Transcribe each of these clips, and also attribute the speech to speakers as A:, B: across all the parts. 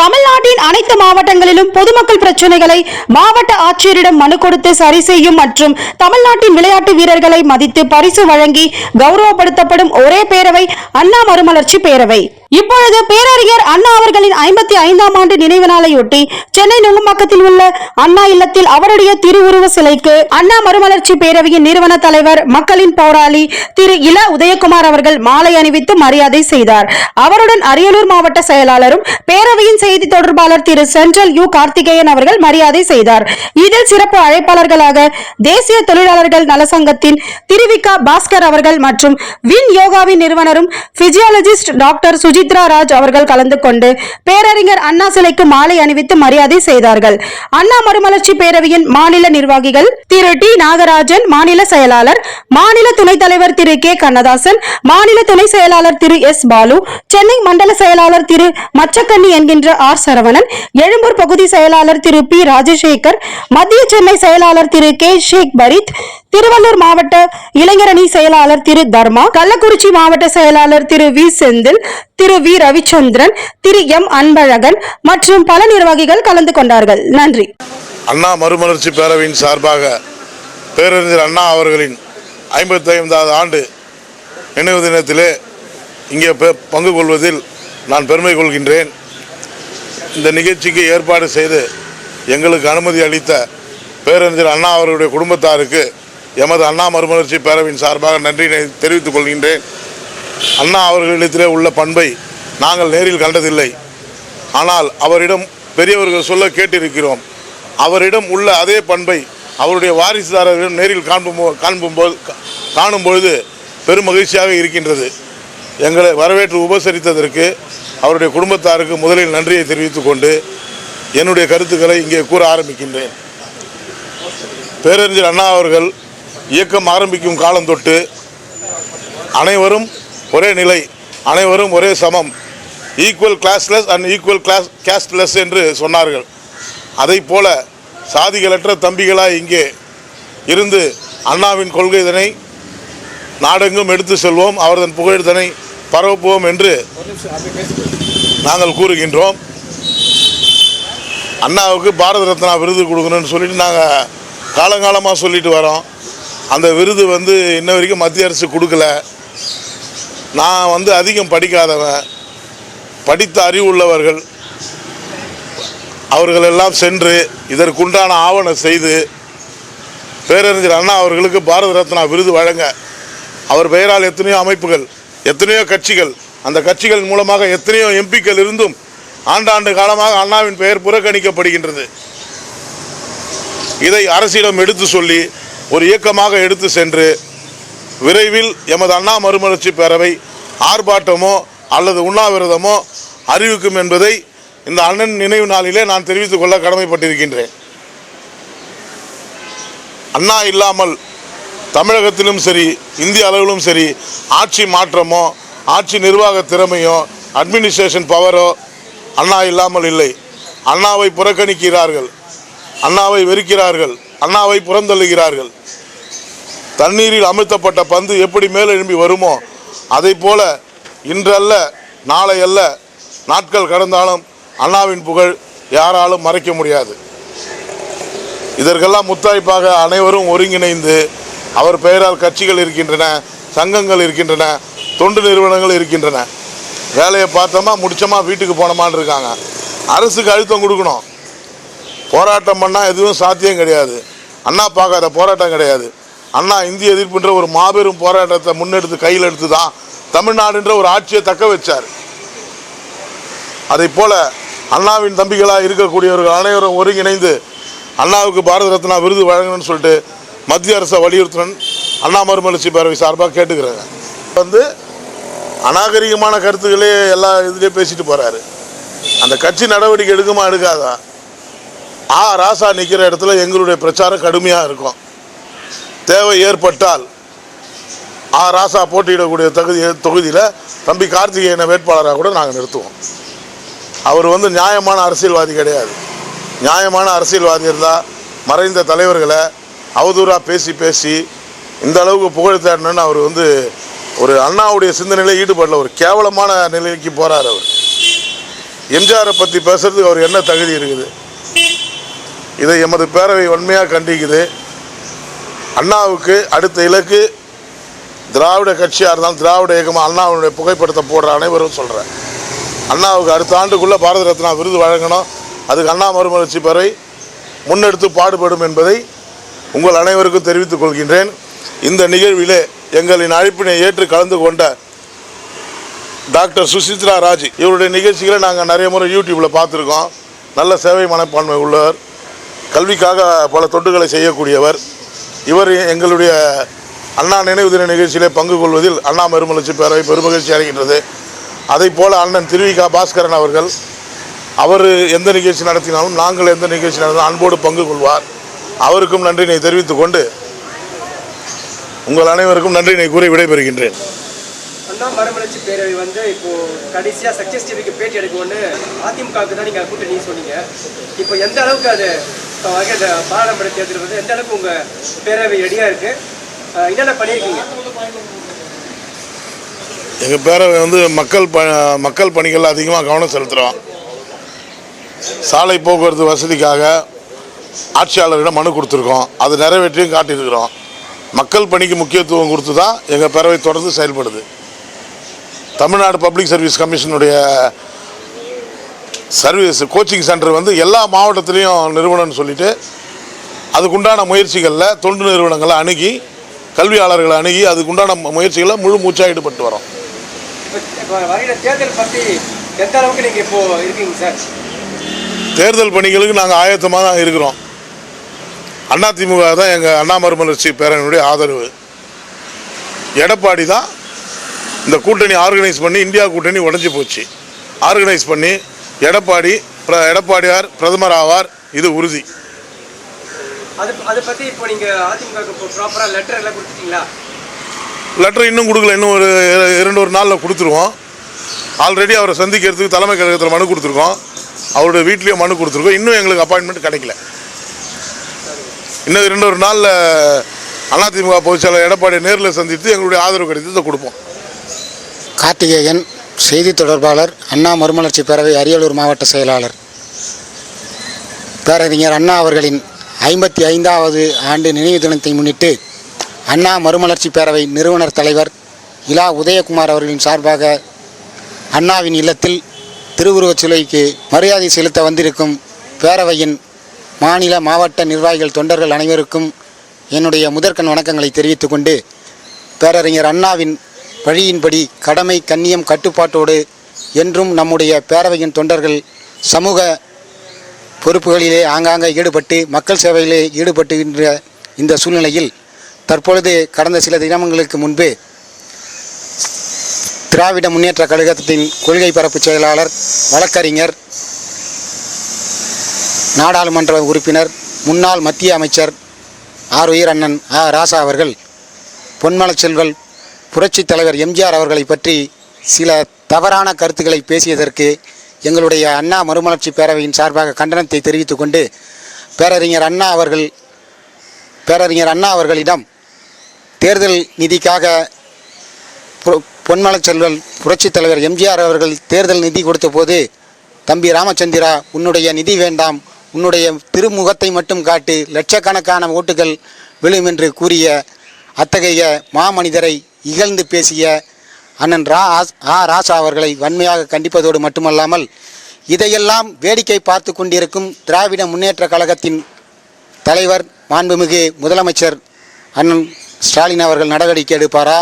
A: தமிழ்நாட்டின் அனைத்து மாவட்டங்களிலும் பொதுமக்கள் பிரச்சனைகளை மாவட்ட ஆட்சியரிடம் மனு கொடுத்து சரி செய்யும் மற்றும் தமிழ்நாட்டின் விளையாட்டு வீரர்களை மதித்து பரிசு வழங்கி கௌரவப்படுத்தப்படும் ஒரே பேரவை அண்ணா மறுமலர்ச்சி பேரவை. இப்பொழுது பேரறிஞர் அண்ணா அவர்களின் ஐம்பத்தி ஐந்தாம் ஆண்டு நினைவு நாளையொட்டி சென்னை நுங்கம்பாக்கத்தில் உள்ள அண்ணா இல்லத்தில் அவருடைய திருவுருவ சிலைக்கு அண்ணா மறுமலர்ச்சி பேரவையின் நிறுவன தலைவர் மக்களின் போராளி திரு இள உதயகுமார் அவர்கள் மாலை அணிவித்து மரியாதை செய்தார். அவருடன் அரியலூர் மாவட்ட செயலாளரும் பேரவையின் செய்தி தொடர்பாளர் திரு சென்ட்ரல் யு. கார்த்திகேயன் அவர்கள் மரியாதை செய்தார். இதில் சிறப்பு அழைப்பாளர்களாக தேசிய தொழிலாளர்கள் நலசங்கத்தின் திருவிகா பாஸ்கர் அவர்கள் மற்றும் வின் யோகாவின் நிறுவனரும் பிசியாலஜிஸ்ட் டாக்டர் சுஜி சுஜித்ரா ராஜ் அவர்கள் கலந்து கொண்டு பேரறிஞர் அண்ணா சிலைக்கு மாலை அணிவித்து மரியாதை செய்தார்கள். அண்ணா மறுமலர்ச்சி பேரவையின் மாநில நிர்வாகிகள் திரு டி. நாகராஜன் மாநில செயலாளர் மாநில துணைத் தலைவர் திரு கே. கண்ணதாசன் மாநில துணை செயலாளர் திரு எஸ். பாலு சென்னை மண்டல செயலாளர் திரு மச்சக்கண்ணி என்கின்ற ஆர். சரவணன் எழும்பூர் பகுதி செயலாளர் திரு பி. ராஜசேகர் மத்திய சென்னை செயலாளர் திரு கே. ஷேக் பரித் திருவள்ளூர் மாவட்ட இளைஞரணி செயலாளர் திரு தர்மா கள்ளக்குறிச்சி மாவட்ட செயலாளர் Thiru V Senthil Thiru V Ravichandran Thiru M Anbazhagan மற்றும் பல நிர்வாகிகள் கலந்து கொண்டார்கள். நன்றி.
B: அண்ணா மறுமலர்ச்சி பேரவையின் சார்பாக பேரறிஞர் அண்ணா அவர்களின் ஐம்பத்தி ஐந்தாவது ஆண்டு நினைவு தினத்திலே இங்கே பங்கு கொள்வதில் நான் பெருமை கொள்கின்றேன். இந்த நிகழ்ச்சிக்கு ஏற்பாடு செய்து எங்களுக்கு அனுமதி அளித்த பேரறிஞர் அண்ணா அவர்களுடைய குடும்பத்தாருக்கு எமது அண்ணா மறுமலர்ச்சி பேரவையின் சார்பாக நன்றியினை தெரிவித்துக் கொள்கின்றேன். அண்ணா அவர்களிடத்திலே உள்ள பண்பை நாங்கள் நேரில் கண்டதில்லை. ஆனால் அவரிடம் பெரியவர்கள் சொல்ல கேட்டிருக்கிறோம். அவரிடம் உள்ள அதே பண்பை அவருடைய வாரிசுதாரர்களிடம் நேரில் காண்பும் போ- காண்பும்போது காணும் பொழுது பெரும் மகிழ்ச்சியாக இருக்கின்றது. எங்களை வரவேற்று உபசரித்ததற்கு அவருடைய குடும்பத்தாருக்கு முதலில் நன்றியை தெரிவித்துக் கொண்டு என்னுடைய கருத்துக்களை இங்கே கூற ஆரம்பிக்கின்றேன். பேரறிஞர் அண்ணா அவர்கள் இயக்கம் ஆரம்பிக்கும் காலம் தொட்டு அனைவரும் ஒரே நிலை அனைவரும் ஒரே சமம். Equal classless and equal class casteless என்று சொன்னார்கள். அதைப் போல சாதிகளற்ற தம்பிகளாக இங்கே இருந்து அண்ணாவின் கொள்கைதனை நாடெங்கும் எடுத்து செல்வோம் அவர்தன் புகழ்தனை பரப்புவோம் என்று நாங்கள் கூறுகின்றோம். அண்ணாவுக்கு பாரத ரத்னா விருது கொடுக்கணும்னு சொல்லிட்டு நாங்கள் காலங்காலமாக சொல்லிட்டு வரோம். அந்த விருது வந்து இன்ன வரைக்கும் மத்திய அரசு கொடுக்கல. நான் வந்து அதிகம் படிக்காதவன். படித்த அறிவு உள்ளவர்கள் அவர்களெல்லாம் சென்று இதற்குண்டான ஆவணம் செய்து பேரறிஞர் அண்ணா அவர்களுக்கு பாரத ரத்னா விருது வழங்க. அவர் பெயரால் எத்தனையோ அமைப்புகள் எத்தனையோ கட்சிகள் அந்த கட்சிகள் மூலமாக எத்தனையோ எம்பிக்கள் இருந்தும் ஆண்டாண்டு காலமாக அண்ணாவின் பெயர் புறக்கணிக்கப்படுகின்றது. இதை அரசிடம் எடுத்து சொல்லி ஒரு இயக்கமாக எடுத்து சென்று விரைவில் எமது அண்ணா மறுமலர்ச்சி பேரவை ஆர்ப்பாட்டமோ அல்லது உண்ணாவிரதமோ அறிவிக்கும் என்பதை இந்த அண்ணன் நினைவு நாளிலே நான் தெரிவித்துக் கொள்ள கடமைப்பட்டிருக்கின்றேன். அண்ணா இல்லாமல் தமிழகத்திலும் சரி இந்திய அளவிலும் சரி ஆட்சி மாற்றமோ ஆட்சி நிர்வாக திறமையோ அட்மினிஸ்ட்ரேஷன் பவரோ அண்ணா இல்லாமல் இல்லை. அண்ணாவை புறக்கணிக்கிறார்கள். அண்ணாவை வெறுக்கிறார்கள். அண்ணாவை புறந்தள்ளுகிறார்கள். தண்ணீரில் அமிழ்த்தப்பட்ட பந்து எப்படி மேலெழும்பி வருமோ அதை போல இன்றல்ல நாளை அல்ல நாட்கள் கடந்தாலும் அண்ணாவின் புகழ் யாராலும் மறைக்க முடியாது. இதற்கெல்லாம் முத்தாய்ப்பாக அனைவரும் ஒருங்கிணைந்து அவர் பெயரால் கட்சிகள் இருக்கின்றன சங்கங்கள் இருக்கின்றன தொண்டு நிறுவனங்கள் இருக்கின்றன. வேலையை பார்த்தோமா முடிச்சோமா வீட்டுக்கு போனோமான்னு இருக்காங்க. அரசுக்கு அழுத்தம் கொடுக்கணும். போராட்டம் பண்ணால் எதுவும் சாத்தியம் கிடையாது. அண்ணா பார்க்காத போராட்டம் கிடையாது. அண்ணா இந்திய எதிர்ப்புன்ற ஒரு மாபெரும் போராட்டத்தை முன்னெடுத்து கையில் எடுத்து தான் தமிழ்நாடுன்ற ஒரு ஆட்சியை தக்க வச்சார். அதை போல அண்ணாவின் தம்பிகளாக இருக்கக்கூடியவர்கள் அனைவரும் ஒருங்கிணைந்து அண்ணாவுக்கு பாரத ரத்னா விருது வழங்கணும்னு சொல்லிட்டு மத்திய அரசை வலியுறுத்தணும் அண்ணா மறுமலர்ச்சி பேரவை சார்பாக கேட்டுக்கிறாங்க. வந்து அநாகரிகமான கருத்துக்களே எல்லா இதுலேயும் பேசிட்டு போகிறாரு அந்த கட்சி நடவடிக்கை எடுக்குமா எடுக்காதா? ஆ ராசா நிற்கிற இடத்துல எங்களுடைய பிரச்சாரம் கடுமையாக இருக்கும். தேவை ஏற்பட்டால் ஆ ராசா போட்டியிடக்கூடிய தகுதி தொகுதியில் தம்பி கார்த்திகேயனை வேட்பாளராக கூட நாங்கள் நிறுத்துவோம். அவர் வந்து நியாயமான அரசியல்வாதி கிடையாது. நியாயமான அரசியல்வாதி இருந்தால் மறைந்த தலைவர்களை அவதூறாக பேசி பேசி இந்த அளவுக்கு புகழ் தேடணும்னு அவர் வந்து ஒரு அண்ணாவுடைய சிந்தனையில் ஈடுபடல. ஒரு கேவலமான நிலைக்கு போகிறார் அவர். எம்ஜிஆரை பற்றி பேசுறதுக்கு அவர் என்ன தகுதி இருக்குது? இதை எமது பேரவை வன்மையாக கண்டிக்குது. அண்ணாவுக்கு அடுத்த இலக்கு திராவிட கட்சியாக இருந்தாலும் திராவிட இயக்கமாக அண்ணாவுடைய புகைப்படத்தை போடுற அனைவரும் சொல்கிறேன் அண்ணாவுக்கு அடுத்த ஆண்டுக்குள்ளே பாரத ரத்னா விருது வழங்கணும். அதுக்கு அண்ணா மறுமலர்ச்சி பறவை முன்னெடுத்து பாடுபடும் என்பதை உங்கள் அனைவருக்கும் தெரிவித்துக் கொள்கின்றேன். இந்த நிகழ்விலே எங்களின் அழைப்பினை ஏற்று கலந்து கொண்ட டாக்டர் சுசித்ரா ராஜ் இவருடைய நிகழ்ச்சிகளை நாங்கள் நிறைய முறை யூடியூப்பில் பார்த்துருக்கோம். நல்ல சேவை மனப்பான்மை உள்ளவர். கல்விக்காக பல தொண்டுகளை செய்யக்கூடியவர். இவர் எங்களுடைய அண்ணா நினைவு தின நிகழ்ச்சியிலே பங்கு கொள்வதில் அண்ணா மறுமலர்ச்சி பேரவை பெருமகிழ்ச்சி அடைகின்றது அதைப் போல அண்ணன் திருவிகா பாஸ்கரன் அவர்கள் அவர் எந்த நிகழ்ச்சி நடத்தினாலும் நாங்கள் எந்த நிகழ்ச்சி நடந்தாலும் அன்போடு பங்கு கொள்வார். அவருக்கும் நன்றினை தெரிவித்துக் கொண்டு உங்கள் அனைவருக்கும் நன்றினை கூறி விடைபெறுகின்றேன்.
C: தான் மறுமலர்ச்சி பேரவை வந்து இப்போ கடைசியா சக்சஸ் டிவிக்கு பேட்டி எடுக்கணும்னு அதிமுகவுக்கு தான் நீங்க கூட்டணி சொன்னீங்க. இப்போ எந்த அளவுக்கு அது இப்போ வகை இந்த பாராளுமன்ற தேர்தல் வந்து எந்த அளவுக்கு உங்க பேரவை ரெடியா இருக்கு? என்னென்ன பண்ணியிருக்கீங்க?
B: எங்கள் பேரவை வந்து மக்கள் ப மக்கள் பணிகளில் அதிகமாக கவனம் செலுத்துகிறோம் சாலை போக்குவரத்து வசதிக்காக ஆட்சியாளரிடம் மனு கொடுத்துருக்கோம். அது நிறைவேற்றியும் காட்டியிருக்கிறோம். மக்கள் பணிக்கு முக்கியத்துவம் கொடுத்து தான் எங்கள் பேரவை தொடர்ந்து செயல்படுது. தமிழ்நாடு பப்ளிக் சர்வீஸ் கமிஷனுடைய சர்வீஸ் கோச்சிங் சென்டர் வந்து எல்லா மாவட்டத்திலையும் நிறுவனம்னு சொல்லிட்டு அதுக்குண்டான முயற்சிகளில் தொண்டு நிறுவனங்களை அணுகி கல்வியாளர்களை அணுகி அதுக்குண்டான முயற்சிகளில் முழு மூச்சாக ஈடுபட்டு வரோம்
C: தேர்தல்
B: பணிகளுக்கு நாங்கள் ஆயத்தமாக தான் இருக்கிறோம். அதிமுக தான் எங்கள் அண்ணா மறுமலர்ச்சி பேரணியுடைய ஆதரவு. எடப்பாடி தான் இந்த கூட்டணி ஆர்கனைஸ் பண்ணி இந்தியா கூட்டணி உடஞ்சி போச்சு. ஆர்கனைஸ் பண்ணி எடப்பாடி எடப்பாடியார் பிரதமர் ஆவார் இது உறுதி.
C: லெட்டர்
B: இன்னும் கொடுக்கல இன்னும் ஒரு இர- இரண்டு ஒரு நாளில் கொடுத்துருவோம். ஆல்ரெடி அவரை சந்திக்கிறதுக்கு தலைமை கழகத்தில் மனு கொடுத்துருக்கோம். அவருடைய வீட்லேயும் மனு கொடுத்துருக்கோம். இன்னும் எங்களுக்கு அப்பாயின்மெண்ட் கிடைக்கல. இன்னும் இரண்டு ஒரு நாளில் அதிமுக பொதுச்செயலாளர் எடப்பாடி நேரில் சந்தித்து எங்களுடைய ஆதரவு கடிதத்தை கொடுப்போம்.
D: கார்த்திகேயன் செய்தி தொடர்பாளர் அண்ணா மறுமலர்ச்சி பேரவை அரியலூர் மாவட்ட செயலாளர். பேரறிஞர் அண்ணா அவர்களின் ஐம்பத்தி ஐந்தாவது ஆண்டு நினைவு தினத்தை முன்னிட்டு அண்ணா மறுமலர்ச்சி பேரவை நிறுவனர் தலைவர் இலா உதயகுமார் அவர்களின் சார்பாக அண்ணாவின் இல்லத்தில் திருவுருவச் சிலைக்கு மரியாதை செலுத்த வந்திருக்கும் பேரவையின் மாநில மாவட்ட நிர்வாகிகள் தொண்டர்கள் அனைவருக்கும் என்னுடைய முதற்கண் வணக்கங்களை தெரிவித்துக்கொண்டு பேரறிஞர் அண்ணாவின் வழியின்படி கடமை கண்ணியம் கட்டுப்பாட்டோடு என்றும் நம்முடைய பேரவையின் தொண்டர்கள் சமூக பொறுப்புகளிலே ஆங்காங்கே ஈடுபட்டு மக்கள் சேவையிலே ஈடுபட்டுகின்ற இந்த சூழ்நிலையில் தற்பொழுது கடந்த சில தினங்களுக்கு முன்பு திராவிட முன்னேற்ற கழகத்தின் கொள்கை பரப்பு செயலாளர் வழக்கறிஞர் நாடாளுமன்ற உறுப்பினர் முன்னாள் மத்திய அமைச்சர் ஆருயிர் அண்ணன் ஆ. ராசா அவர்கள் பொன்மலச்செல்வல் புரட்சித் தலைவர் எம்ஜிஆர் அவர்களை பற்றி சில தவறான கருத்துக்களை பேசியதற்கு எங்களுடைய அண்ணா மறுமலர்ச்சி பேரவையின் சார்பாக கண்டனத்தை தெரிவித்துக் கொண்டு பேரறிஞர் அண்ணா அவர்கள் பேரறிஞர் அண்ணா அவர்களிடம் தேர்தல் நிதிக்காக பொ- பொன்மலச் செல்வல் புரட்சித் தலைவர் எம்ஜிஆர் அவர்கள் தேர்தல் நிதி கொடுத்த போது தம்பி ராமச்சந்திரா உன்னுடைய நிதி வேண்டாம். உன்னுடைய திருமுகத்தை மட்டும் காட்டு. லட்சக்கணக்கான ஓட்டுகள் விழும் என்று கூறிய அத்தகைய மாமனிதரை இகழ்ந்து பேசிய அண்ணன் ரா ஆ ராசா அவர்களை வன்மையாக கண்டிப்பதோடு மட்டுமல்லாமல் இதையெல்லாம் வேடிக்கை பார்த்து கொண்டிருக்கும் திராவிட முன்னேற்ற கழகத்தின் தலைவர் மாண்புமிகு முதலமைச்சர் அண்ணன் ஸ்டாலின் அவர்கள் நடவடிக்கை எடுப்பாரா?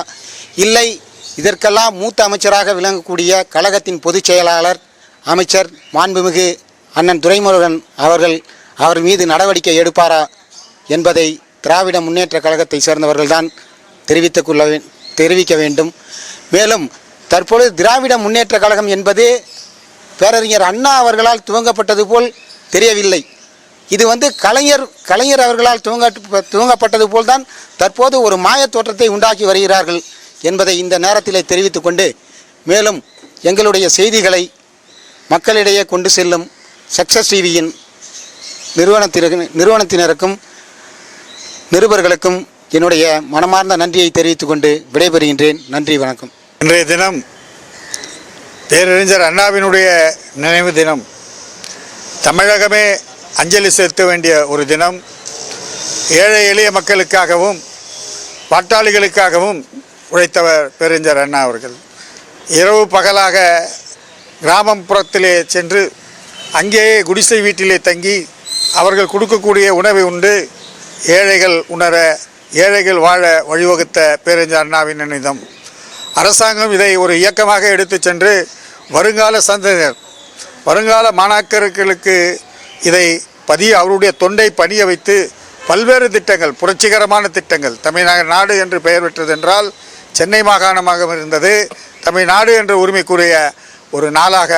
D: இல்லை இதற்கெல்லாம் மூத்த அமைச்சராக விளங்கக்கூடிய கழகத்தின் பொதுச் செயலாளர் அமைச்சர் மாண்புமிகு அண்ணன் துரைமுருகன் அவர்கள் அவர் மீது நடவடிக்கை எடுப்பாரா என்பதை திராவிட முன்னேற்ற கழகத்தை சேர்ந்தவர்கள்தான் தெரிவித்துக் கொள்ள தெரிவிக்க வேண்டும். மேலும் தற்பொழுது திராவிட முன்னேற்ற கழகம் என்பது பேரறிஞர் அண்ணா அவர்களால் துவங்கப்பட்டது போல் தெரியவில்லை. இது வந்து கலைஞர் கலைஞர் அவர்களால் துவங்க துவங்கப்பட்டது போல்தான் தற்போது ஒரு மாயத் தோற்றத்தை உண்டாக்கி வருகிறார்கள் என்பதை இந்த நேரத்திலே தெரிவித்துக்கொண்டு மேலும் எங்களுடைய செய்திகளை மக்களிடையே கொண்டு செல்லும் சக்சஸ் டிவியின் நிறுவனத்திற்கு நிறுவனத்தினருக்கும் நிருபர்களுக்கும் என்னுடைய மனமார்ந்த நன்றியை தெரிவித்துக் கொண்டு விடைபெறுகின்றேன். நன்றி வணக்கம்.
E: இன்றைய தினம் பேரறிஞர் அண்ணாவினுடைய நினைவு தினம். தமிழகமே அஞ்சலி செலுத்த வேண்டிய ஒரு தினம். ஏழை எளிய மக்களுக்காகவும் பாட்டாளிகளுக்காகவும் உழைத்தவர் பேரறிஞர் அண்ணா அவர்கள். இரவு பகலாக கிராமப்புறத்திலே சென்று அங்கேயே குடிசை வீட்டிலே தங்கி அவர்கள் கொடுக்கக்கூடிய உணவை உண்டு ஏழைகள் உணர ஏழைகள் வாழ வழிவகுத்த பேரறிஞர் அண்ணாவின் நினைதம். அரசாங்கம் இதை ஒரு இயக்கமாக எடுத்து சென்று வருங்கால சந்ததியினர் வருங்கால மாணாக்கர்களுக்கு இதை பதிய அவருடைய தொண்டை பணிய வைத்து பல்வேறு திட்டங்கள் புரட்சிகரமான திட்டங்கள் தமிழ்நாடு என்று பெயர் பெற்றது என்றால் சென்னை மாகாணமாக இருந்தது. தமிழ்நாடு என்று உரிமைக்குரிய ஒரு நாளாக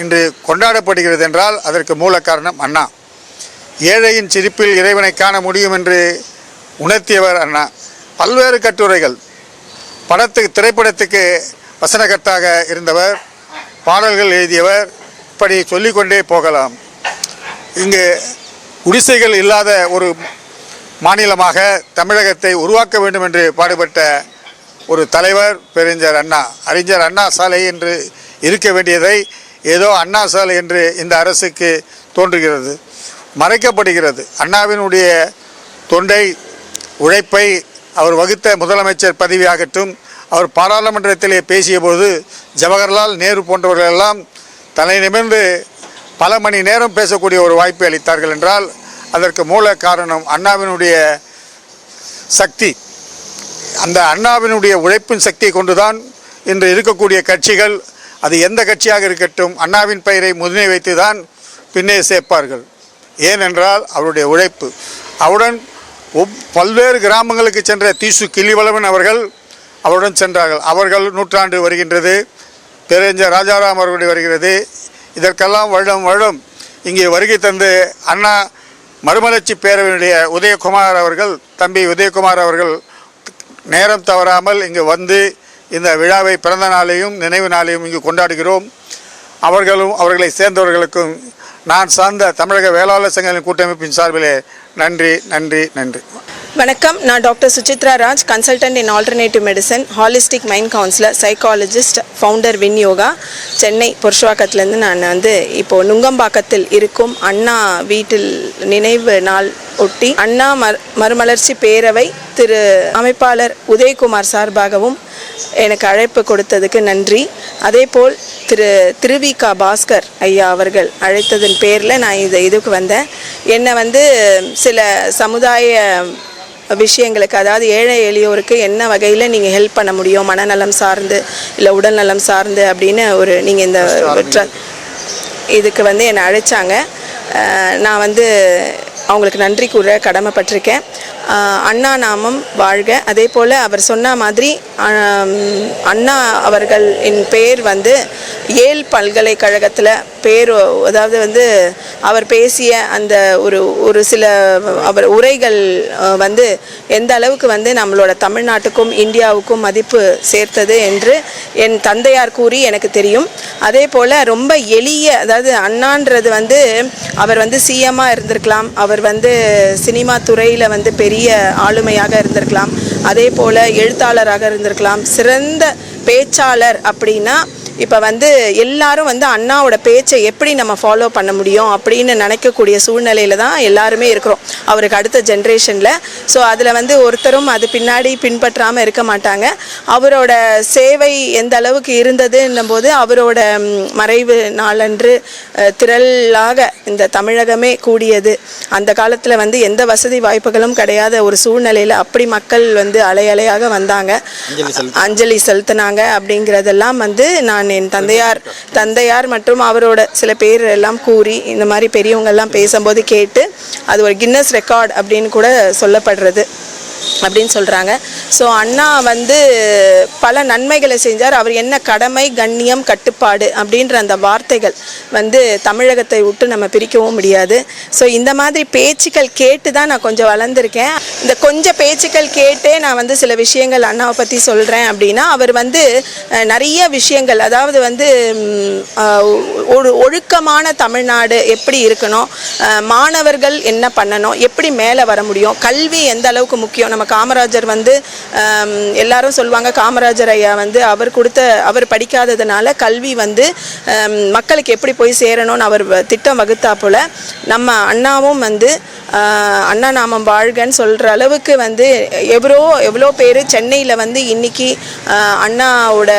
E: இன்று கொண்டாடப்படுகிறது என்றால் அதற்கு மூல காரணம் அண்ணா. ஏழையின் சிரிப்பில் இறைவனை காண முடியும் என்று உணர்த்தியவர் அண்ணா. பல்வேறு கட்டுரைகள். படத்துக்கு திரைப்படத்துக்கு வசனகர்த்தாக இருந்தவர் பாடல்கள் எழுதியவர் இப்படி சொல்லிக்கொண்டே போகலாம். இங்கு குடிசைகள் இல்லாத ஒரு மாநிலமாக தமிழகத்தை உருவாக்க வேண்டும் என்று பாடுபட்ட ஒரு தலைவர் பெருஞ்சர் அண்ணா. அறிஞர் அண்ணா சாலை என்று இருக்க வேண்டியதை ஏதோ அண்ணா சாலை என்று இந்த அரசுக்கு தோன்றுகிறது. மறைக்கப்படுகிறது. அண்ணாவினுடைய தொண்டை உழைப்பை அவர் வகுத்த முதலமைச்சர் பதவியாகட்டும் அவர் பாராளுமன்றத்திலே பேசியபோது ஜவஹர்லால் நேரு போன்றவர்களெல்லாம் தலை நிமிர்ந்து பல மணி நேரம் பேசக்கூடிய ஒரு வாய்ப்பை அளித்தார்கள் என்றால் அதற்கு மூல காரணம் அண்ணாவினுடைய சக்தி. அந்த அண்ணாவினுடைய உழைப்பின் சக்தியை கொண்டுதான் இன்று இருக்கக்கூடிய கட்சிகள் அது எந்த கட்சியாக இருக்கட்டும் அண்ணாவின் பெயரை முதுமை வைத்து தான் பின்னே சேர்ப்பார்கள். ஏனென்றால் அவருடைய உழைப்பு. அவருடன் ஒவ் பல்வேறு கிராமங்களுக்கு சென்ற தீசு கிளிவளவன் அவர்கள் அவருடன் சென்றார்கள். அவர்கள் நூற்றாண்டு வருகின்றது. பேரறிஞர் ராஜாராம் அவர்களுடைய வருகிறது. இதற்கெல்லாம் வருடம் வருடம் இங்கே வருகை தந்து அண்ணா மறுமலர்ச்சி பேரவையினுடைய உதயகுமார் அவர்கள் தம்பி உதயகுமார் அவர்கள் நேரம் தவறாமல் இங்கு வந்து இந்த விழாவை பிறந்த நாளையும் நினைவு நாளையும் இங்கு கொண்டாடுகிறோம். அவர்களும் அவர்களை சேர்ந்தவர்களுக்கும் நான் சார்ந்த தமிழக வேளாளர் சங்கங்களின் கூட்டமைப்பின் சார்பிலே நன்றி நன்றி நன்றி.
F: வணக்கம். நான் doctor Suchitra Raj consultant in alternative medicine holistic mind counsellor psychologist founder win yoga Chennai புருஷவாக்கத்துலேருந்து நான் வந்து இப்போது நுங்கம்பாக்கத்தில் இருக்கும் அண்ணா வீட்டில் நினைவு நாள் ஒட்டி அண்ணா மர் மறுமலர்ச்சி பேரவை திரு அமைப்பாளர் உதயகுமார் சார்பாகவும் எனக்கு அழைப்பு கொடுத்ததுக்கு நன்றி. அதேபோல் திரு திருவிகா பாஸ்கர் ஐயா அவர்கள் அழைத்ததன் பேரில் நான் இது இதுக்கு வந்தேன். என்னை வந்து சில சமுதாய விஷயங்களுக்கு அதாவது ஏழை எளியோருக்கு என்ன வகையில் நீங்கள் ஹெல்ப் பண்ண முடியும்? மனநலம் சார்ந்து இல்லை உடல் நலம் சார்ந்து அப்படின்னு ஒரு நீங்கள் இந்த இதுக்கு வந்து என்னை அழைச்சாங்க. நான் வந்து அவங்களுக்கு நன்றி கூற கடமைப்பட்டிருக்கேன். அண்ணா நாமம் வாழ்க. அதே போல் அவர் சொன்ன மாதிரி அண்ணா அவர்களின் பேர் வந்து ஏல் பல்கலைக்கழகத்தில் பேர் அதாவது வந்து அவர் பேசிய அந்த ஒரு ஒரு சில அவர் உரைகள் வந்து எந்த அளவுக்கு வந்து நம்மளோட தமிழ்நாட்டுக்கும் இந்தியாவுக்கும் மதிப்பு சேர்த்தது என்று என் தந்தையார் கூறி எனக்கு தெரியும். அதே போல் ரொம்ப எளிய அதாவது அண்ணான்றது வந்து அவர் வந்து சிஎம்மாக இருந்திருக்கலாம். அவர் வந்து சினிமா துறையில் வந்து பெரிய ஆளுமையாக இருந்திருக்கலாம். அதே போல் எழுத்தாளராக இருந்திருக்கலாம். சிறந்த பேச்சாளர் அப்படின்னா இப்போ வந்து எல்லாரும் வந்து அண்ணாவோட பேச்சை எப்படி நம்ம ஃபாலோ பண்ண முடியும் அப்படின்னு நினைக்கக்கூடிய சூழ்நிலையில தான் எல்லாருமே இருக்கிறோம். அவருக்கு அடுத்த ஜென்ரேஷனில் ஸோ அதில் வந்து ஒருத்தரும் அது பின்னாடி பின்பற்றாமல் இருக்க மாட்டாங்க. அவரோட சேவை எந்த அளவுக்கு இருந்ததுன்னும் போது அவரோட மறைவு நாளன்று திரளாக இந்த தமிழகமே கூடியது. அந்த காலத்தில் வந்து எந்த வசதி வாய்ப்புகளும் கிடையாத ஒரு சூழ்நிலையில் அப்படி மக்கள் வந்து அலை அலையாக வந்தாங்க அஞ்சலி செலுத்தினாங்க அப்படிங்கிறதெல்லாம் வந்து நான் என் தந்தையார் தந்தையார் மற்றும் அவரோட சில பேர் எல்லாம் கூறி இந்த மாதிரி பெரியவங்க எல்லாம் பேசும்போது கேட்டு அது ஒரு கின்னஸ் ரெக்கார்ட் அப்படின்னு கூட சொல்லப்படுறது. அப்படின்னு சொல்கிறாங்க ஸோ அண்ணா வந்து பல நன்மைகளை செஞ்சார். அவர் என்ன கடமை கண்ணியம் கட்டுப்பாடு அப்படின்ற அந்த வார்த்தைகள் வந்து தமிழகத்தை விட்டு நம்ம பிரிக்கவும் முடியாது. ஸோ இந்த மாதிரி பேச்சுக்கள் கேட்டு தான் நான் கொஞ்சம் வளர்ந்துருக்கேன். இந்த கொஞ்சம் பேச்சுக்கள் கேட்டே நான் வந்து சில விஷயங்கள் அண்ணாவை பற்றி சொல்கிறேன் அப்படின்னா அவர் வந்து நிறைய விஷயங்கள் அதாவது வந்து ஒரு ஒழுக்கமான தமிழ்நாடு எப்படி இருக்கணும் மாணவர்கள் என்ன பண்ணணும் எப்படி மேலே வர முடியும் கல்வி எந்த அளவுக்கு முக்கியம் நம்ம காமராஜர் வந்து எல்லாரும் சொல்லுவாங்க காமராஜர் ஐயா வந்து அவர் கொடுத்த அவர் படிக்காததுனால கல்வி வந்து மக்களுக்கு எப்படி போய் சேரணும்னு அவர் திட்டம் வகுத்தா போல நம்ம அண்ணாவும் வந்து அண்ணா நாமம் வாழ்கன்னு சொல்கிற அளவுக்கு வந்து எவ்வளோ எவ்வளோ பேர் சென்னையில் வந்து இன்னைக்கு ஆஹ், அண்ணாவோட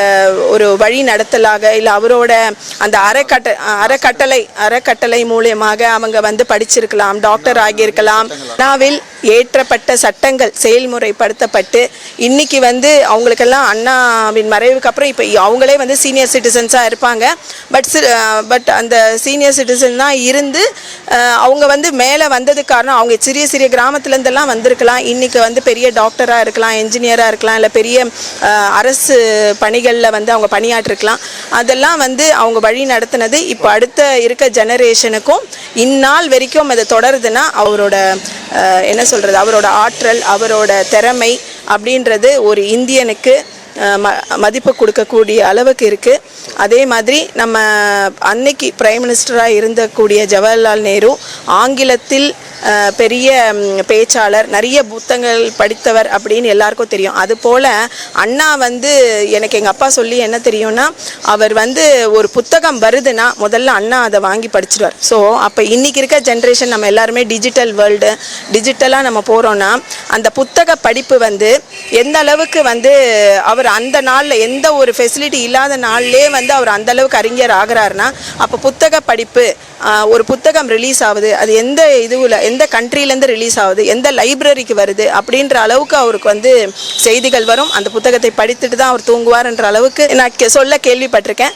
F: ஒரு வழி நடத்தலாக இல்லை அவரோட அந்த அறக்கட்ட அறக்கட்டளை அறக்கட்டளை மூலியமாக அவங்க வந்து படிச்சிருக்கலாம் டாக்டர் ஆகியிருக்கலாம். அண்ணாவில் ஏற்றப்பட்ட சட்டங்கள் செயல்முறைப்படுத்தப்பட்டு இன்னைக்கு வந்து அவங்களுக்கெல்லாம் அண்ணாவின் மறைவுக்கு அப்புறம் இப்போ அவங்களே வந்து சீனியர் சிட்டிசன்ஸாக இருப்பாங்க. பட் பட் அந்த சீனியர் சிட்டிசன் தான் இருந்து அவங்க வந்து மேலே வந்ததுக்கு காரணம் அவங்க சிறிய சிறிய கிராமத்துலேருந்தெல்லாம் வந்திருக்கலாம். இன்றைக்கி வந்து பெரிய டாக்டராக இருக்கலாம் என்ஜினியராக இருக்கலாம் இல்லை பெரிய அரசு பணிகளில் வந்து அவங்க பணியாற்றிருக்கலாம். அதெல்லாம் வந்து அவங்க வழி நடத்தினது. இப்போ அடுத்த இருக்க ஜெனரேஷனுக்கும் இந்நாள் வரைக்கும் அதை தொடருதுன்னா அவரோட என்ன சொல்கிறது அவரோட ஆற்றல் அவரோட திறமை அப்படின்றது ஒரு இந்தியனுக்கு மதிப்பு கொடுக்கக்கூடிய அளவுக்கு இருக்குது அதே மாதிரி நம்ம அன்னைக்கு பிரைம் மினிஸ்டராக இருந்தக்கூடிய ஜவஹர்லால் நேரு ஆங்கிலத்தில் பெரிய பேச்சாளர் நிறைய புத்தகங்கள் படித்தவர் அப்படின்னு எல்லாருக்கும் தெரியும். அதுபோல் அண்ணா வந்து எனக்கு எங்கள் அப்பா சொல்லி என்ன தெரியும்னா அவர் வந்து ஒரு புத்தகம் வருதுன்னா முதல்ல அண்ணா அதை வாங்கி படிச்சிடுவார் ஸோ அப்போ இன்றைக்கி இருக்க ஜென்ரேஷன் நம்ம எல்லாருமே டிஜிட்டல் வேர்ல்டு டிஜிட்டலாக நம்ம போகிறோன்னா அந்த புத்தக படிப்பு வந்து எந்த அளவுக்கு வந்து அவர் அந்த நாளில் எந்த ஒரு ஃபெசிலிட்டி இல்லாத நாள்லே வந்து அவர் அந்த அளவுக்கு அறிஞர் ஆகிறாருன்னா அப்போ புத்தக படிப்பு ஒரு புத்தகம் ரிலீஸ் ஆகுது. அது எந்த இதுவில் எந்த கண்ட்ரிலேருந்து ரிலீஸ் ஆகுது? எந்த லைப்ரரிக்கு வருது? அப்படின்ற அளவுக்கு அவருக்கு வந்து செய்திகள் வரும். அந்த புத்தகத்தை படித்துட்டு தான் அவர் தூங்குவார்ன்ற அளவுக்கு நான் கே- சொல்ல கேள்விப்பட்டிருக்கேன்.